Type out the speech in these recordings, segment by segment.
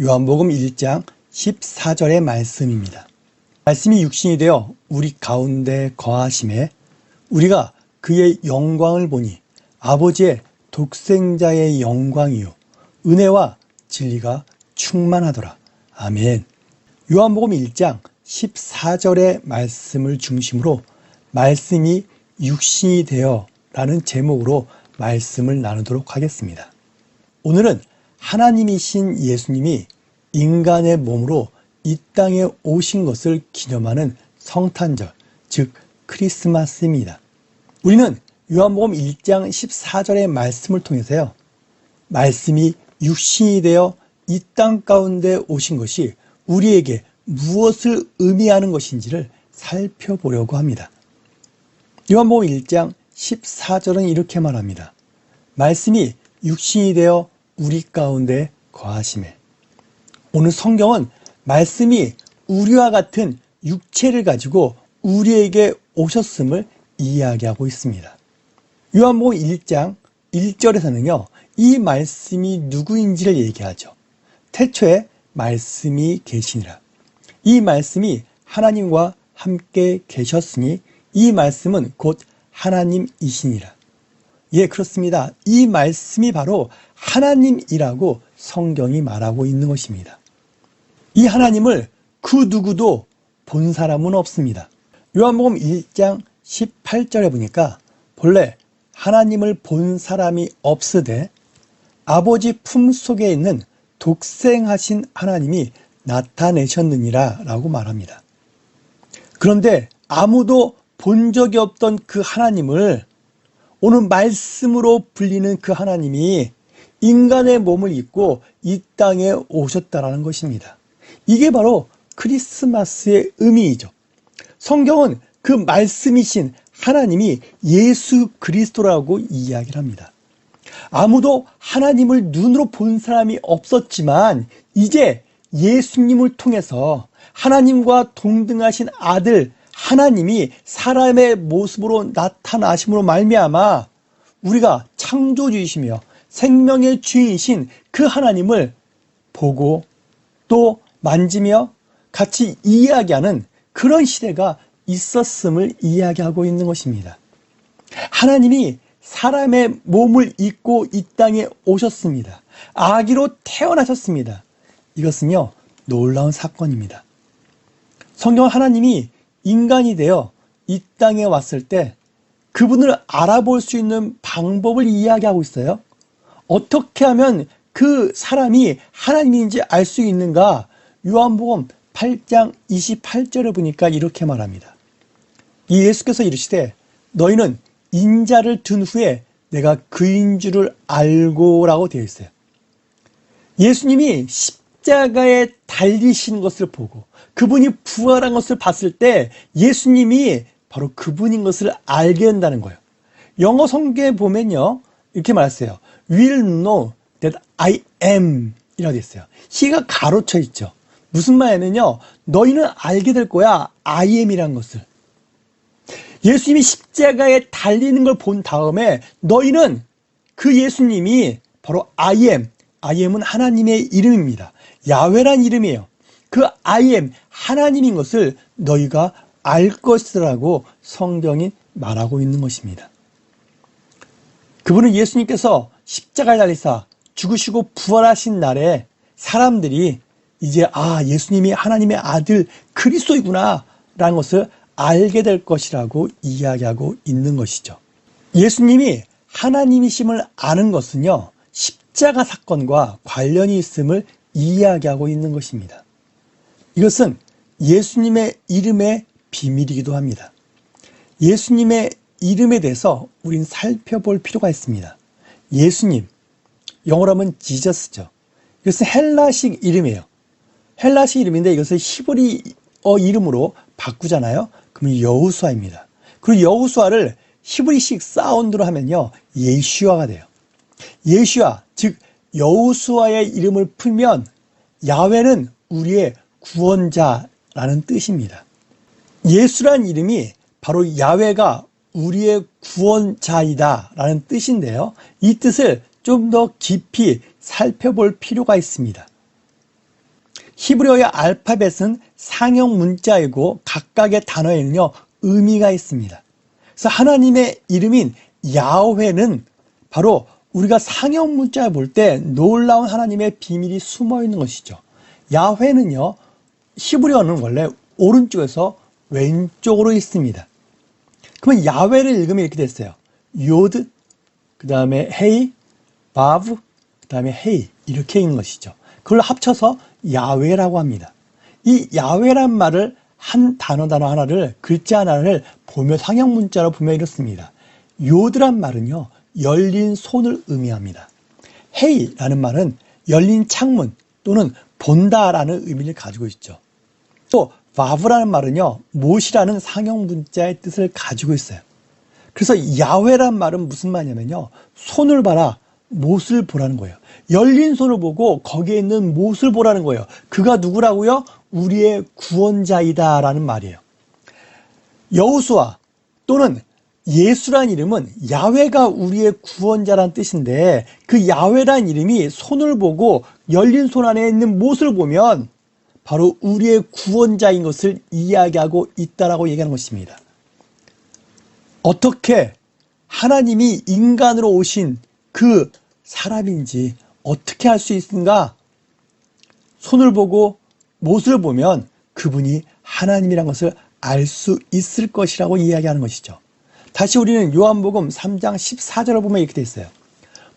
요한복음 1장 14절의 말씀입니다. 말씀이 육신이 되어 우리 가운데 거하심에 우리가 그의 영광을 보니 아버지의 독생자의 영광이요 은혜와 진리가 충만하더라. 아멘. 요한복음 1장 14절의 말씀을 중심으로 말씀이 육신이 되어 라는 제목으로 말씀을 나누도록 하겠습니다. 오늘은 하나님이신 예수님이 인간의 몸으로 이 땅에 오신 것을 기념하는 성탄절, 즉 크리스마스입니다. 우리는 요한복음 1장 14절의 말씀을 통해서요. 말씀이 육신이 되어 이 땅 가운데 오신 것이 우리에게 무엇을 의미하는 것인지를 살펴보려고 합니다. 요한복음 1장 14절은 이렇게 말합니다. 말씀이 육신이 되어 우리 가운데 거하심에 오늘 성경은 말씀이 우리와 같은 육체를 가지고 우리에게 오셨음을 이야기하고 있습니다. 요한복음 1장 1절에서는요. 이 말씀이 누구인지를 얘기하죠. 태초에 말씀이 계시니라. 이 말씀이 하나님과 함께 계셨으니 이 말씀은 곧 하나님이시니라. 예, 그렇습니다. 이 말씀이 바로 하나님이라고 성경이 말하고 있는 것입니다. 이 하나님을 그 누구도 본 사람은 없습니다. 요한복음 1장 18절에 보니까 본래 하나님을 본 사람이 없으되 아버지 품 속에 있는 독생하신 하나님이 나타내셨느니라 라고 말합니다. 그런데 아무도 본 적이 없던 그 하나님을 오늘 말씀으로 불리는 그 하나님이 인간의 몸을 입고 이 땅에 오셨다라는 것입니다. 이게 바로 크리스마스의 의미이죠. 성경은 그 말씀이신 하나님이 예수 그리스도라고 이야기를 합니다. 아무도 하나님을 눈으로 본 사람이 없었지만 이제 예수님을 통해서 하나님과 동등하신 아들 하나님이 사람의 모습으로 나타나심으로 말미암아 우리가 창조주이시며 생명의 주인이신 그 하나님을 보고 또 만지며 같이 이야기하는 그런 시대가 있었음을 이야기하고 있는 것입니다. 하나님이 사람의 몸을 입고 이 땅에 오셨습니다. 아기로 태어나셨습니다. 이것은요, 놀라운 사건입니다. 성경 하나님이 인간이 되어 이 땅에 왔을 때 그분을 알아볼 수 있는 방법을 이야기하고 있어요. 어떻게 하면 그 사람이 하나님인지 알 수 있는가? 요한복음 8장 28절을 보니까 이렇게 말합니다. 이 예수께서 이르시되 너희는 인자를 둔 후에 내가 그인 줄을 알고라고 되어 있어요. 예수님이 십자가에 달리신 것을 보고 그분이 부활한 것을 봤을 때 예수님이 바로 그분인 것을 알게 된다는 거예요. 영어 성경에 보면요. 이렇게 말했어요. will know that I am 이라고 되어 있어요. he가 가로쳐 있죠. 무슨 말이냐면요. 너희는 알게 될 거야. I am이라는 것을. 예수님이 십자가에 달리는 걸 본 다음에 너희는 그 예수님이 바로 I am. I am은 하나님의 이름입니다. 야훼란 이름이에요. 그 I am 하나님인 것을 너희가 알 것이라고 성경이 말하고 있는 것입니다. 그분은 예수님께서 십자가에 달리사 죽으시고 부활하신 날에 사람들이 이제 아 예수님이 하나님의 아들 그리스도이구나 라는 것을 알게 될 것이라고 이야기하고 있는 것이죠. 예수님이 하나님이심을 아는 것은요 십자가 사건과 관련이 있음을 이야기하고 있는 것입니다. 이것은 예수님의 이름의 비밀이기도 합니다. 예수님의 이름에 대해서 우린 살펴볼 필요가 있습니다. 예수님, 영어로 하면 지저스죠. 이것은 헬라식 이름이에요. 헬라식 이름인데 이것을 히브리어 이름으로 바꾸잖아요. 그러면 여우수아입니다. 그리고 여우수아를 히브리식 사운드로 하면요. 예슈아가 돼요. 예슈아, 즉 여우수아의 이름을 풀면 야훼는 우리의 구원자라는 뜻입니다. 예수란 이름이 바로 야훼가 우리의 구원자이다 라는 뜻인데요. 이 뜻을 좀 더 깊이 살펴볼 필요가 있습니다. 히브리어의 알파벳은 상형 문자이고 각각의 단어에는요 의미가 있습니다. 그래서 하나님의 이름인 야훼는 바로 우리가 상형 문자를 볼 때 놀라운 하나님의 비밀이 숨어 있는 것이죠. 야훼는요 히브리어는 원래 오른쪽에서 왼쪽으로 있습니다. 그러면 야훼를 읽으면 이렇게 됐어요. 요드, 그 다음에 헤이, 바브, 그 다음에 헤이 이렇게 읽는 것이죠. 그걸 합쳐서 야훼라고 합니다. 이 야훼란 말을 한 단어 단어 하나를 글자 하나를 보며 상형 문자로 보면 이렇습니다. 요드란 말은요 열린 손을 의미합니다. 헤이라는 말은 열린 창문 또는 본다라는 의미를 가지고 있죠. 또 바브라는 말은요 못이라는 상형 문자의 뜻을 가지고 있어요. 그래서 야훼란 말은 무슨 말이냐면요 손을 봐라 못을 보라는 거예요. 열린 손을 보고 거기에 있는 못을 보라는 거예요. 그가 누구라고요? 우리의 구원자이다라는 말이에요. 여우수아 또는 예수란 이름은 야훼가 우리의 구원자란 뜻인데 그 야훼란 이름이 손을 보고 열린 손 안에 있는 못을 보면 바로 우리의 구원자인 것을 이야기하고 있다라고 얘기하는 것입니다. 어떻게 하나님이 인간으로 오신 그 사람인지 어떻게 할수 있는가? 손을 보고 못을 보면 그분이 하나님이란 것을 알 수 있을 것이라고 이야기하는 것이죠. 다시 우리는 요한복음 3장 14절을 보면 이렇게 돼 있어요.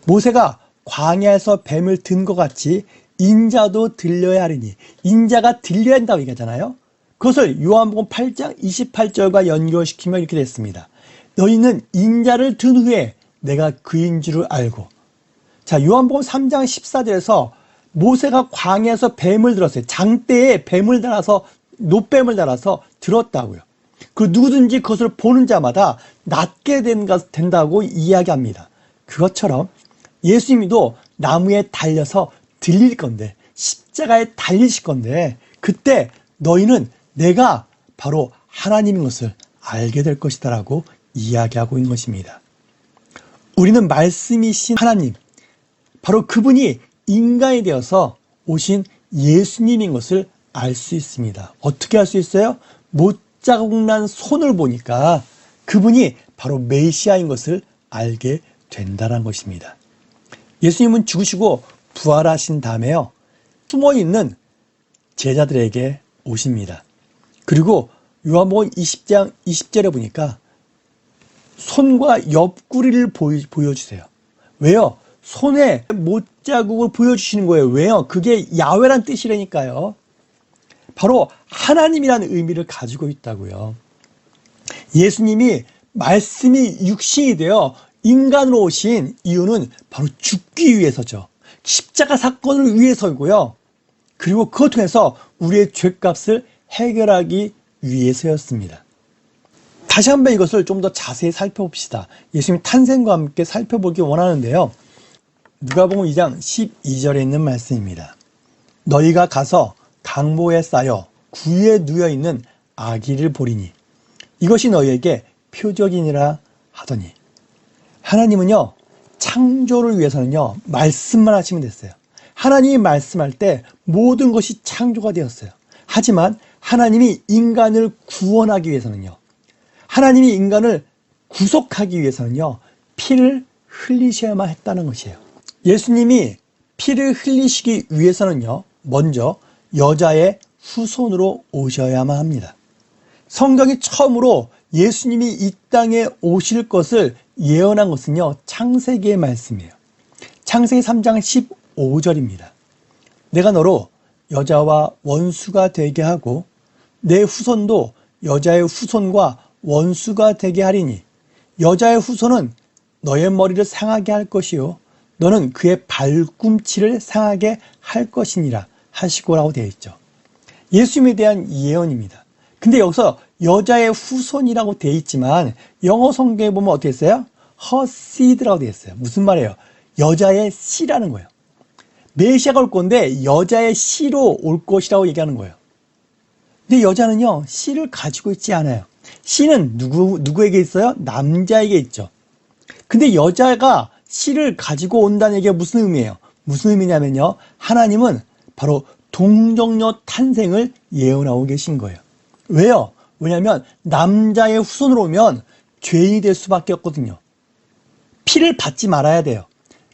모세가 광야에서 뱀을 든 것 같이 인자도 들려야 하리니 인자가 들려야 한다고 얘기하잖아요. 그것을 요한복음 8장 28절과 연결시키면 이렇게 됐습니다. 너희는 인자를 든 후에 내가 그인 줄을 알고 자 요한복음 3장 14절에서 모세가 광야에서 뱀을 들었어요. 장대에 뱀을 달아서 노뱀을 달아서 들었다고요. 그 누구든지 그것을 보는 자마다 낫게 된다고 이야기합니다. 그것처럼 예수님도 나무에 달려서 들릴 건데 십자가에 달리실 건데 그때 너희는 내가 바로 하나님인 것을 알게 될 것이다라고 이야기하고 있는 것입니다. 우리는 말씀이신 하나님, 바로 그분이 인간이 되어서 오신 예수님인 것을 알 수 있습니다. 어떻게 알 수 있어요? 못 자국 난 손을 보니까 그분이 바로 메시아인 것을 알게 된다는 것입니다. 예수님은 죽으시고 부활하신 다음에요. 숨어 있는 제자들에게 오십니다. 그리고 요한복음 20장 20절에 보니까 손과 옆구리를 보여주세요. 왜요? 손에 못자국을 보여주시는 거예요. 왜요? 그게 야훼란 뜻이라니까요. 바로 하나님이라는 의미를 가지고 있다고요. 예수님이 말씀이 육신이 되어 인간으로 오신 이유는 바로 죽기 위해서죠. 십자가 사건을 위해서고요. 그리고 그것 통해서 우리의 죄값을 해결하기 위해서였습니다. 다시 한번 이것을 좀 더 자세히 살펴봅시다. 예수님 탄생과 함께 살펴보기 원하는데요. 누가복음 2장 12절에 있는 말씀입니다. 너희가 가서 강보에 쌓여 구유에 누여 있는 아기를 보리니 이것이 너희에게 표적이니라 하더니 하나님은요 창조를 위해서는요 말씀만 하시면 됐어요. 하나님이 말씀할 때 모든 것이 창조가 되었어요. 하지만 하나님이 인간을 구원하기 위해서는요 하나님이 인간을 구속하기 위해서는요 피를 흘리셔야만 했다는 것이에요. 예수님이 피를 흘리시기 위해서는요 먼저 여자의 후손으로 오셔야만 합니다. 성경이 처음으로 예수님이 이 땅에 오실 것을 예언한 것은요, 창세기의 말씀이에요. 창세기 3장 15절입니다. 내가 너로 여자와 원수가 되게 하고 내 후손도 여자의 후손과 원수가 되게 하리니 여자의 후손은 너의 머리를 상하게 할 것이요 너는 그의 발꿈치를 상하게 할 것이니라 하시고라고 되어 있죠. 예수님에 대한 예언입니다. 근데 여기서 여자의 후손이라고 되어 있지만 영어 성경에 보면 어떻게 했어요? her seed라고 되어 있어요. 무슨 말이에요? 여자의 씨라는 거예요. 메시아가 올 건데 여자의 씨로 올 것이라고 얘기하는 거예요. 근데 여자는요, 씨를 가지고 있지 않아요. 씨는 누구, 누구에게 있어요? 남자에게 있죠. 근데 여자가 씨를 가지고 온다는 얘기가 무슨 의미예요? 무슨 의미냐면요. 하나님은 바로 동정녀 탄생을 예언하고 계신 거예요. 왜요? 왜냐하면 남자의 후손으로 오면 죄인이 될 수밖에 없거든요. 피를 받지 말아야 돼요.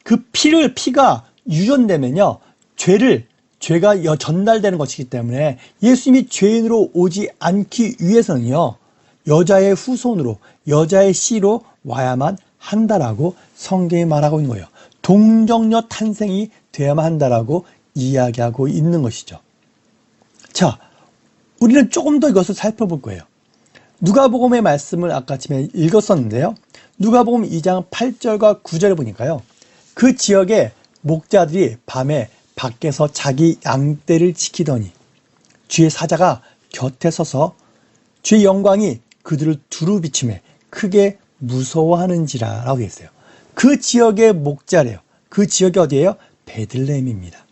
그 피를 피가 유전되면요 죄를 죄가 여- 전달되는 것이기 때문에 예수님이 죄인으로 오지 않기 위해서는요 여자의 후손으로 여자의 씨로 와야만 한다라고 성경이 말하고 있는 거예요. 동정녀 탄생이 되어야만 한다라고 이야기하고 있는 것이죠. 자, 우리는 조금 더 이것을 살펴볼 거예요. 누가복음의 말씀을 아까 아침에 읽었었는데요. 누가복음 2장 8절과 9절을 보니까요. 그 지역의 목자들이 밤에 밖에서 자기 양떼를 지키더니 주의 사자가 곁에 서서 주의 영광이 그들을 두루 비춤에 크게 무서워하는지라라고 했어요. 그 지역의 목자래요. 그 지역이 어디예요? 베들레헴입니다.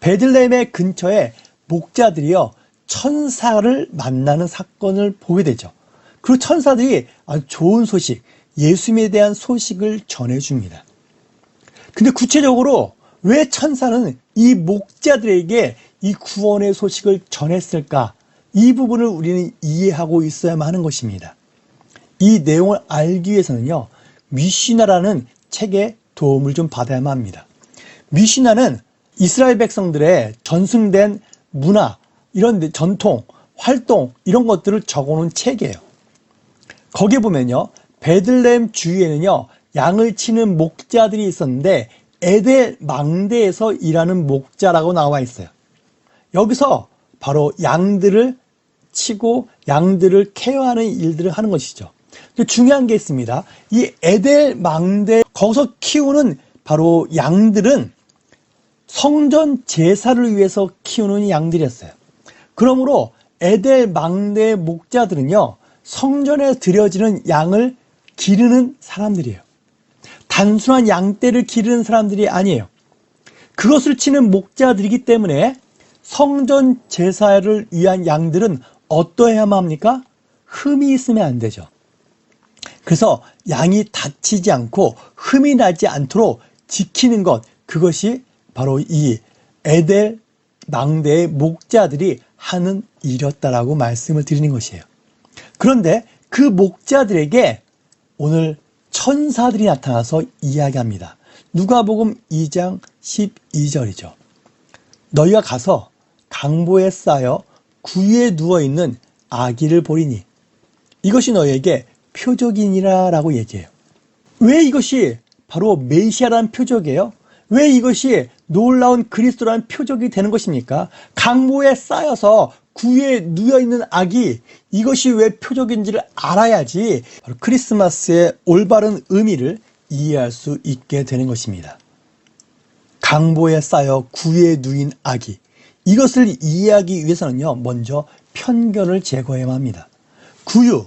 베들레헴의 근처에 목자들이요 천사를 만나는 사건을 보게 되죠. 그 천사들이 아주 좋은 소식, 예수님에 대한 소식을 전해줍니다. 근데 구체적으로 왜 천사는 이 목자들에게 이 구원의 소식을 전했을까? 이 부분을 우리는 이해하고 있어야만 하는 것입니다. 이 내용을 알기 위해서는요, 미시나라는 책의 도움을 좀 받아야만 합니다. 미시나는 이스라엘 백성들의 전승된 문화, 이런 전통, 활동, 이런 것들을 적어놓은 책이에요. 거기에 보면요, 베들레헴 주위에는요, 양을 치는 목자들이 있었는데, 에델 망대에서 일하는 목자라고 나와 있어요. 여기서 바로 양들을 치고 양들을 케어하는 일들을 하는 것이죠. 중요한 게 있습니다. 이 에델 망대 거기서 키우는 바로 양들은 성전 제사를 위해서 키우는 양들이었어요. 그러므로 에델 망대 목자들은요 성전에 드려지는 양을 기르는 사람들이에요. 단순한 양떼를 기르는 사람들이 아니에요. 그것을 치는 목자들이기 때문에 성전 제사를 위한 양들은 어떠해야만 합니까? 흠이 있으면 안 되죠. 그래서 양이 다치지 않고 흠이 나지 않도록 지키는 것, 그것이 바로 이 에델 망대의 목자들이 하는 일이었다라고 말씀을 드리는 것이에요. 그런데 그 목자들에게 오늘 천사들이 나타나서 이야기합니다. 누가복음 2장 12절이죠. 너희가 가서 강보에 쌓여 구유에 누워 있는 아기를 보리니 이것이 너희에게 표적이니라라고 얘기해요. 왜 이것이 바로 메시아라는 표적이에요? 왜 이것이 놀라운 그리스도라는 표적이 되는 것입니까? 강보에 쌓여서 구유에 누워 있는 아기 이것이 왜 표적인지를 알아야지 바로 크리스마스의 올바른 의미를 이해할 수 있게 되는 것입니다. 강보에 쌓여 구유에 누인 아기 이것을 이해하기 위해서는요 먼저 편견을 제거해야 합니다. 구유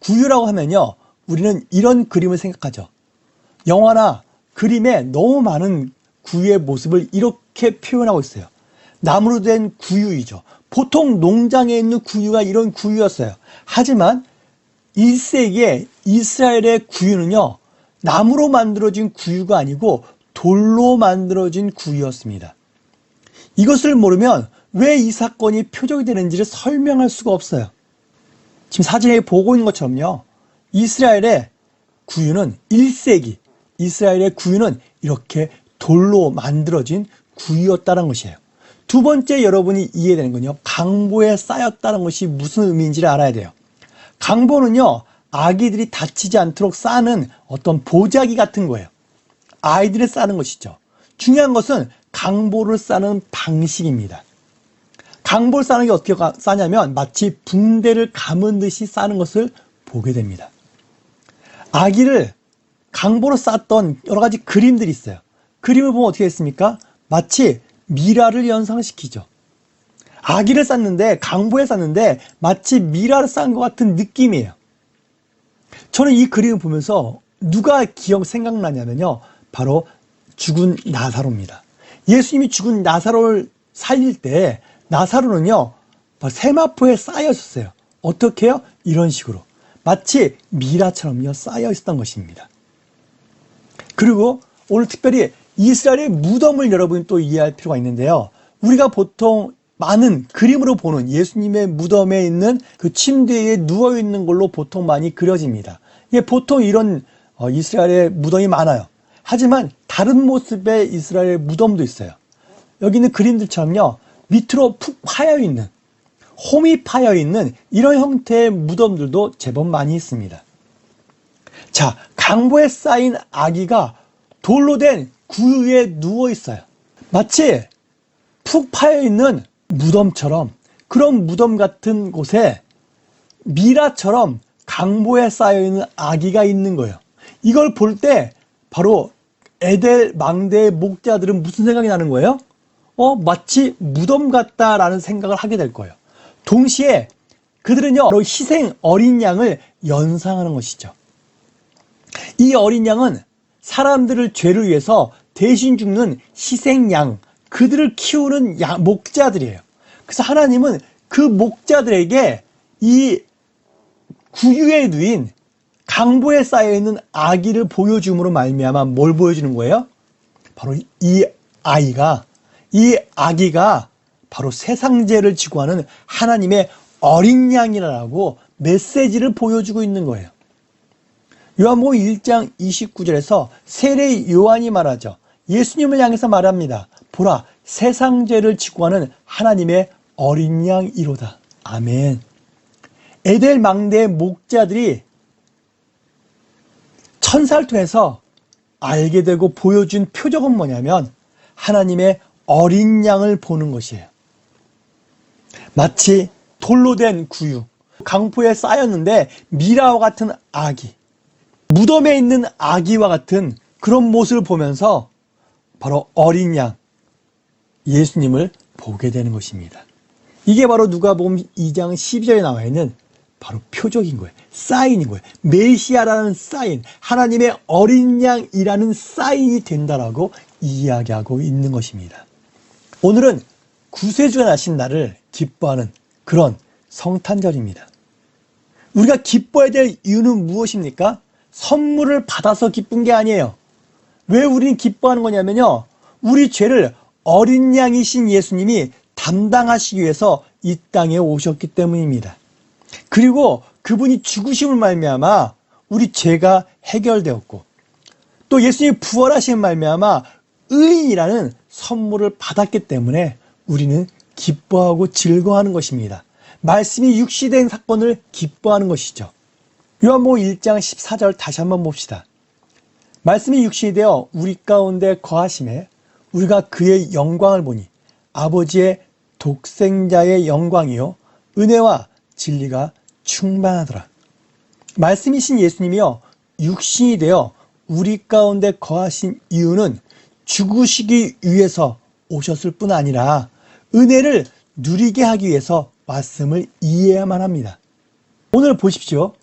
구유라고 하면요 우리는 이런 그림을 생각하죠. 영화나 그림에 너무 많은 구유의 모습을 이렇게 표현하고 있어요. 나무로 된 구유이죠. 보통 농장에 있는 구유가 이런 구유였어요. 하지만 1세기에 이스라엘의 구유는요, 나무로 만들어진 구유가 아니고 돌로 만들어진 구유였습니다. 이것을 모르면 왜 이 사건이 표적이 되는지를 설명할 수가 없어요. 지금 사진에 보고 있는 것처럼요, 이스라엘의 구유는 1세기, 이스라엘의 구유는 이렇게 돌로 만들어진 구유였다는 것이에요. 두 번째 여러분이 이해되는 건요. 강보에 쌓였다는 것이 무슨 의미인지를 알아야 돼요. 강보는요. 아기들이 다치지 않도록 쌓는 어떤 보자기 같은 거예요. 아이들을 쌓는 것이죠. 중요한 것은 강보를 쌓는 방식입니다. 강보를 쌓는 게 어떻게 가- 쌓냐면 마치 붕대를 감은 듯이 쌓는 것을 보게 됩니다. 아기를 강보로 쌓던 여러 가지 그림들이 있어요. 그림을 보면 어떻게 됐습니까? 마치 미라를 연상시키죠. 아기를 쌓는데 강보에 쌓는데 마치 미라를 쌓은 것 같은 느낌이에요. 저는 이 그림을 보면서 누가 기억 생각나냐면요. 바로 죽은 나사로입니다. 예수님이 죽은 나사로를 살릴 때 나사로는요. 세마포에 쌓여 있었어요. 어떻게 해요? 이런 식으로. 마치 미라처럼요. 쌓여 있었던 것입니다. 그리고 오늘 특별히 이스라엘의 무덤을 여러분이 또 이해할 필요가 있는데요. 우리가 보통 많은 그림으로 보는 예수님의 무덤에 있는 그 침대에 누워 있는 걸로 보통 많이 그려집니다. 예, 보통 이런 어, 이스라엘의 무덤이 많아요. 하지만 다른 모습의 이스라엘 무덤도 있어요. 여기 있는 그림들처럼요. 밑으로 푹 파여 있는 홈이 파여 있는 이런 형태의 무덤들도 제법 많이 있습니다. 자, 강보에 쌓인 아기가 돌로 된 구유에 누워 있어요. 마치 푹 파여 있는 무덤처럼 그런 무덤 같은 곳에 미라처럼 강보에 쌓여 있는 아기가 있는 거예요. 이걸 볼 때 바로 에델 망대의 목자들은 무슨 생각이 나는 거예요? 어, 마치 무덤 같다라는 생각을 하게 될 거예요. 동시에 그들은요, 희생 어린 양을 연상하는 것이죠. 이 어린 양은 사람들을 죄를 위해서 대신 죽는 희생양, 그들을 키우는 양, 목자들이에요. 그래서 하나님은 그 목자들에게 이 구유에 누인 강보에 쌓여 있는 아기를 보여줌으로 말미암아 뭘 보여주는 거예요? 바로 이 아이가 이 아기가 바로 세상죄를 지고 하는 하나님의 어린 양이라고 메시지를 보여주고 있는 거예요. 요한복음 1장 29절에서 세례 요한이 말하죠. 예수님을 향해서 말합니다. 보라 세상 죄를 지고 하는 하나님의 어린 양이로다. 아멘. 에델 망대의 목자들이 천사를 통해서 알게 되고 보여준 표적은 뭐냐면 하나님의 어린 양을 보는 것이에요. 마치 돌로 된 구유, 강포에 쌓였는데 미라와 같은 아기, 무덤에 있는 아기와 같은 그런 모습을 보면서 바로 어린 양, 예수님을 보게 되는 것입니다. 이게 바로 누가복음 2장 12절에 나와 있는 바로 표적인 거예요. 사인인 거예요. 메시아라는 사인, 하나님의 어린 양이라는 사인이 된다라고 이야기하고 있는 것입니다. 오늘은 구세주가 나신 날을 기뻐하는 그런 성탄절입니다. 우리가 기뻐해야 될 이유는 무엇입니까? 선물을 받아서 기쁜 게 아니에요. 왜 우리는 기뻐하는 거냐면요. 우리 죄를 어린 양이신 예수님이 담당하시기 위해서 이 땅에 오셨기 때문입니다. 그리고 그분이 죽으심을 말미암아 우리 죄가 해결되었고 또 예수님이 부활하신 말미암아 의인이라는 선물을 받았기 때문에 우리는 기뻐하고 즐거워하는 것입니다. 말씀이 육시된 사건을 기뻐하는 것이죠. 요한복음 1장 14절 다시 한번 봅시다. 말씀이 육신이 되어 우리 가운데 거하심에 우리가 그의 영광을 보니 아버지의 독생자의 영광이요 은혜와 진리가 충만하더라. 말씀이신 예수님이요 육신이 되어 우리 가운데 거하신 이유는 죽으시기 위해서 오셨을 뿐 아니라 은혜를 누리게 하기 위해서 말씀을 이해해야만 합니다. 오늘 보십시오.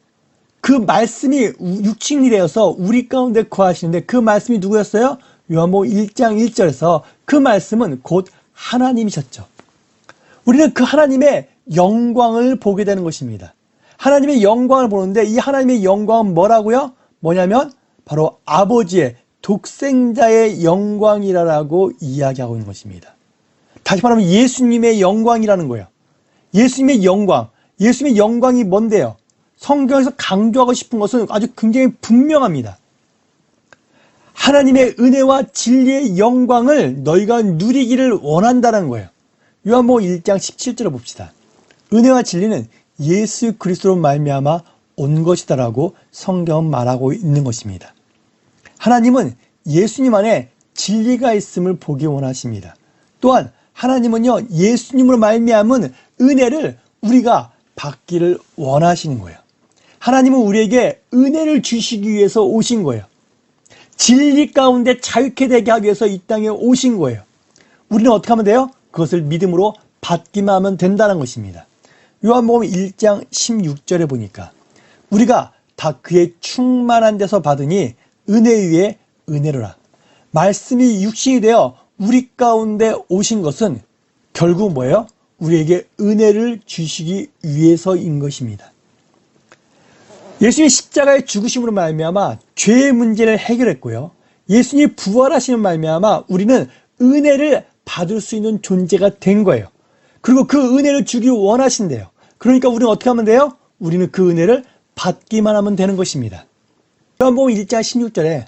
그 말씀이 육신이 되어서 우리 가운데 거하시는데 그 말씀이 누구였어요? 요한복음 1장 1절에서 그 말씀은 곧 하나님이셨죠. 우리는 그 하나님의 영광을 보게 되는 것입니다. 하나님의 영광을 보는데 이 하나님의 영광은 뭐라고요? 뭐냐면 바로 아버지의 독생자의 영광이라고 이야기하고 있는 것입니다. 다시 말하면 예수님의 영광이라는 거예요. 예수님의 영광. 예수님의 영광이 뭔데요? 성경에서 강조하고 싶은 것은 아주 굉장히 분명합니다. 하나님의 은혜와 진리의 영광을 너희가 누리기를 원한다는 거예요. 요한복음 1장 17절을 봅시다. 은혜와 진리는 예수 그리스도로 말미암아 온 것이다라고 성경은 말하고 있는 것입니다. 하나님은 예수님 안에 진리가 있음을 보기 원하십니다. 또한 하나님은요 예수님으로 말미암은 은혜를 우리가 받기를 원하시는 거예요. 하나님은 우리에게 은혜를 주시기 위해서 오신 거예요. 진리 가운데 자유케 되게 하기 위해서 이 땅에 오신 거예요. 우리는 어떻게 하면 돼요? 그것을 믿음으로 받기만 하면 된다는 것입니다. 요한복음 1장 16절에 보니까 우리가 다 그의 충만한 데서 받으니 은혜 위에 은혜로라. 말씀이 육신이 되어 우리 가운데 오신 것은 결국 뭐예요? 우리에게 은혜를 주시기 위해서인 것입니다. 예수님이 십자가의 죽으심으로 말미암아 죄의 문제를 해결했고요. 예수님이 부활하시는 말미암아 우리는 은혜를 받을 수 있는 존재가 된 거예요. 그리고 그 은혜를 주기 원하신대요. 그러니까 우리는 어떻게 하면 돼요? 우리는 그 은혜를 받기만 하면 되는 것입니다. 요한복음 1장 16절에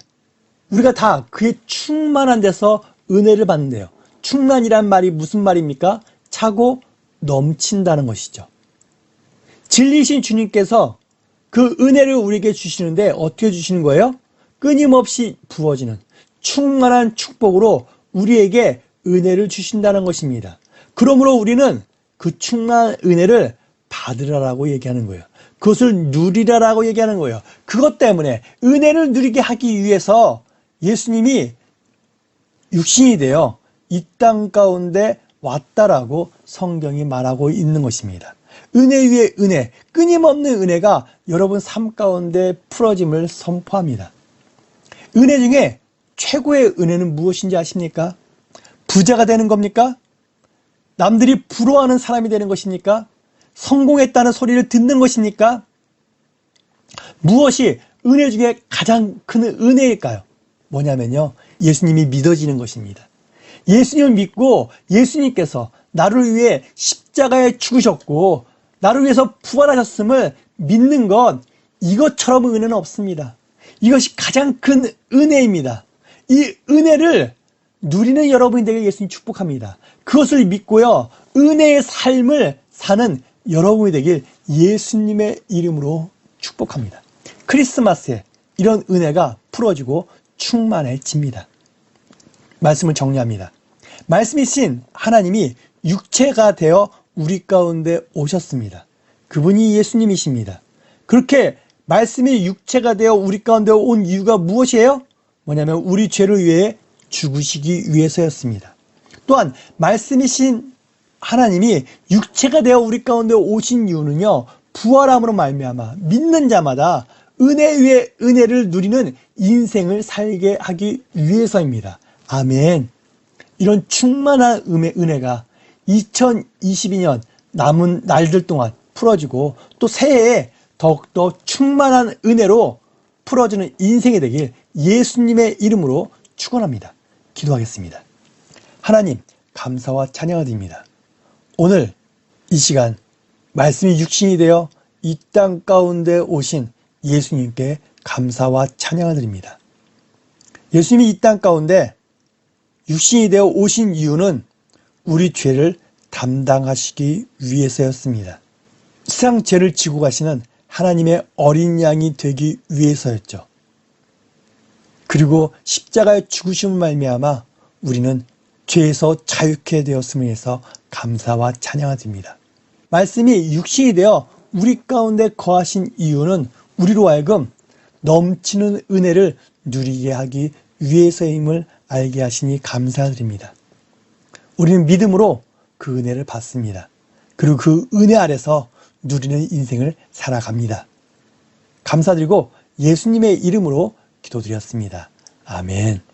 우리가 다 그의 충만한 데서 은혜를 받는데요. 충만이란 말이 무슨 말입니까? 차고 넘친다는 것이죠. 진리신 주님께서 그 은혜를 우리에게 주시는데 어떻게 주시는 거예요? 끊임없이 부어지는 충만한 축복으로 우리에게 은혜를 주신다는 것입니다. 그러므로 우리는 그 충만한 은혜를 받으라라고 얘기하는 거예요. 그것을 누리라라고 얘기하는 거예요. 그것 때문에 은혜를 누리게 하기 위해서 예수님이 육신이 되어 이 땅 가운데 왔다라고 성경이 말하고 있는 것입니다. 은혜 위에 은혜, 끊임없는 은혜가 여러분 삶 가운데 풀어짐을 선포합니다. 은혜 중에 최고의 은혜는 무엇인지 아십니까? 부자가 되는 겁니까? 남들이 부러워하는 사람이 되는 것입니까? 성공했다는 소리를 듣는 것입니까? 무엇이 은혜 중에 가장 큰 은혜일까요? 뭐냐면요. 예수님이 믿어지는 것입니다. 예수님을 믿고 예수님께서 나를 위해 십자가에 죽으셨고 나를 위해서 부활하셨음을 믿는 것 이것처럼 은혜는 없습니다. 이것이 가장 큰 은혜입니다. 이 은혜를 누리는 여러분이 되게 예수님 축복합니다. 그것을 믿고요. 은혜의 삶을 사는 여러분이 되길 예수님의 이름으로 축복합니다. 크리스마스에 이런 은혜가 풀어지고 충만해집니다. 말씀을 정리합니다. 말씀이신 하나님이 육체가 되어 우리 가운데 오셨습니다. 그분이 예수님이십니다. 그렇게 말씀이 육체가 되어 우리 가운데 온 이유가 무엇이에요? 뭐냐면 우리 죄를 위해 죽으시기 위해서였습니다. 또한 말씀이신 하나님이 육체가 되어 우리 가운데 오신 이유는요. 부활함으로 말미암아 믿는 자마다 은혜 위에 은혜를 누리는 인생을 살게 하기 위해서입니다. 아멘. 이런 충만한 은혜가 2022년 남은 날들 동안 풀어지고 또 새해에 더욱더 충만한 은혜로 풀어지는 인생이 되길 예수님의 이름으로 축원합니다. 기도하겠습니다. 하나님 감사와 찬양을 드립니다. 오늘 이 시간 말씀이 육신이 되어 이 땅 가운데 오신 예수님께 감사와 찬양을 드립니다. 예수님이 이 땅 가운데 육신이 되어 오신 이유는 우리 죄를 담당하시기 위해서였습니다. 세상 죄를 지고 가시는 하나님의 어린 양이 되기 위해서였죠. 그리고 십자가의 죽으심을 말미암아 우리는 죄에서 자유케 되었음을 해서 감사와 찬양을 드립니다. 말씀이 육신이 되어 우리 가운데 거하신 이유는 우리로 하여금 넘치는 은혜를 누리게 하기 위해서임을 알게 하시니 감사드립니다. 우리는 믿음으로 그 은혜를 받습니다. 그리고 그 은혜 아래서 누리는 인생을 살아갑니다. 감사드리고 예수님의 이름으로 기도드렸습니다. 아멘.